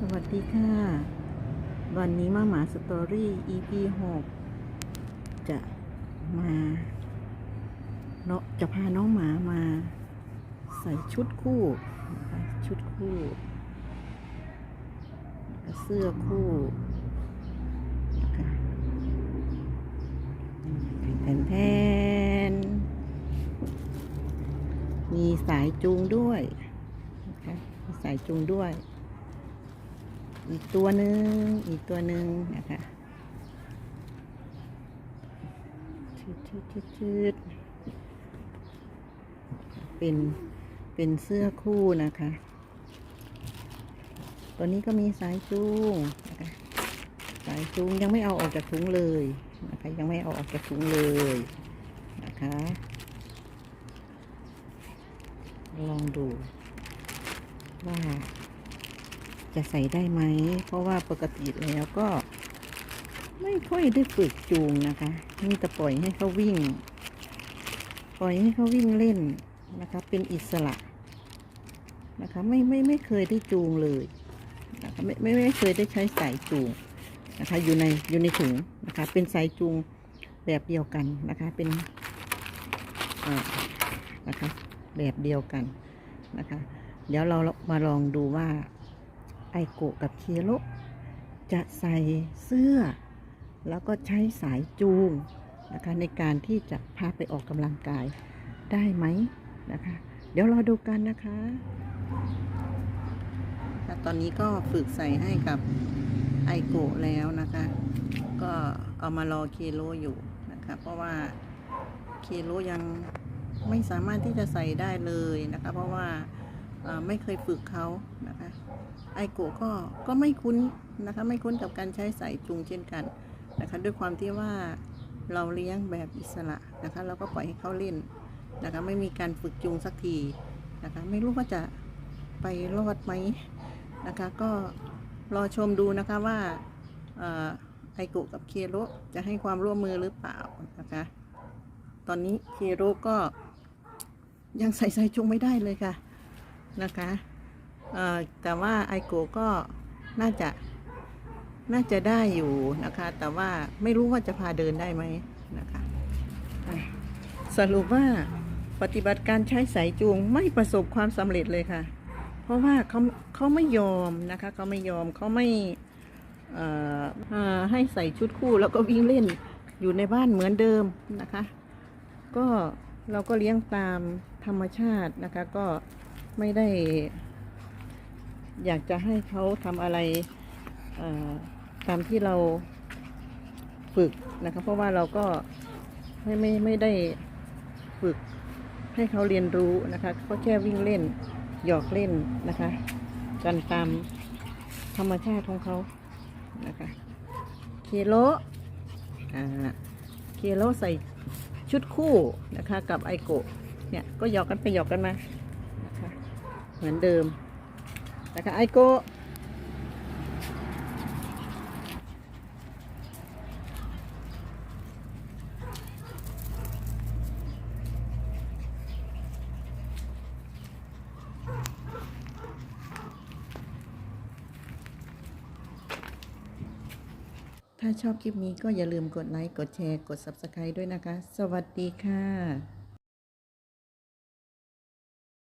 สวัสดีค่ะ วันนี้มาหมาสตอรี่ EP 6จะมาเนาะจะพาน้องหมามาใส่ชุดคู่ ชุดคู่ เสื้อคู่แทนแทน มีสายจูงด้วย สายจูงด้วย อีกตัวหนึ่งอีกตัวหนึ่งนะคะชืดชืดชืดชืดเป็นเป็นเสื้อคู่นะคะ ตัวนี้ก็มีสายจูงนะคะสายจูงยังไม่เอาออกจากถุงเลยนะคะยังไม่เอาออกจากถุงเลยนะคะลองดูว่า จะใส่ได้ไหม เพราะว่าปกติแล้วก็ ไม่ค่อยได้ฝึกจูงนะคะมีแต่ปล่อยให้เขาวิ่ง ปล่อยให้เขาวิ่งเล่นนะคะ เป็นอิสระนะคะ ไม่ไม่ไม่เคยได้จูงเลยนะคะไม่ไม่ไม่เคยได้ใช้สายจูงนะคะ อยู่ในอยู่ในถุงนะคะ เป็นสายจูงแบบเดียวกันนะคะ เป็นอ่านะคะ แบบเดียวกันนะคะ เดี๋ยวเรามาลองดูว่า ไอโกะกับเคโรจะใส่เสื้อ แล้วก็ใช้สายจูงนะคะในการที่จะพาไปออกกำลังกายได้ไหมนะคะ เดี๋ยวรอดูกันนะคะตอนนี้ก็ฝึกใส่ให้กับไอโกะแล้วนะคะ ก็เอามารอเคโรอยู่นะคะ เพราะว่าเคโรยังไม่สามารถที่จะใส่ได้เลยนะคะ เพราะว่า ไม่เคยฝึกเขานะคะไอโกะก็ก็ไม่คุ้นนะคะไม่คุ้นกับการใช้สายจูงเช่นกันนะคะด้วยความที่ว่าเราเลี้ยงแบบอิสระนะคะเราก็ปล่อยให้เขาเล่นนะคะไม่มีการฝึกจูงสักทีนะคะไม่รู้ว่าจะไปรอดไหมนะคะก็รอชมดูนะคะว่าเอ่อไอโกะกับเคโรจะให้ความร่วมมือหรือเปล่านะคะตอนนี้เคโรก็ยังใส่สายจูงไม่ได้เลยค่ะ นะคะเอ่อแต่ว่าไอโกก็น่าจะน่าจะได้อยู่นะคะ แต่ว่าไม่รู้ว่าจะพาเดินได้ไหมนะคะสรุปว่าปฏิบัติการใช้สายจูงไม่ประสบความสำเร็จเลยค่ะ เพราะว่าเขาเขาไม่ยอมนะคะเขาไม่ยอมเขาไม่เอ่อให้ใส่ชุดคู่แล้วก็วิ่งเล่นอยู่ในบ้านเหมือนเดิมนะคะ ก็เราก็เลี้ยงตามธรรมชาตินะคะก็ ไม่ได้ อยากจะให้เขาทำอะไรตามที่เราฝึกนะคะเพราะว่าเราก็ไม่ไม่ไม่ได้ฝึกให้เขาเรียนรู้นะคะก็แค่วิ่งเล่นหยอกเล่นนะคะ กันตามธรรมชาติของเขานะคะเคโลอ่าเคโลใส่ชุดคู่นะคะ กับไอโกะเนี่ยก็หยอกกันไปหยอกกันมา เหมือนเดิมนะคะไอโกถ้าชอบคลิปนี้ก็อย่าลืมกดไลค์ กดแชร์ กด Subscribe ด้วยนะคะ สวัสดีค่ะ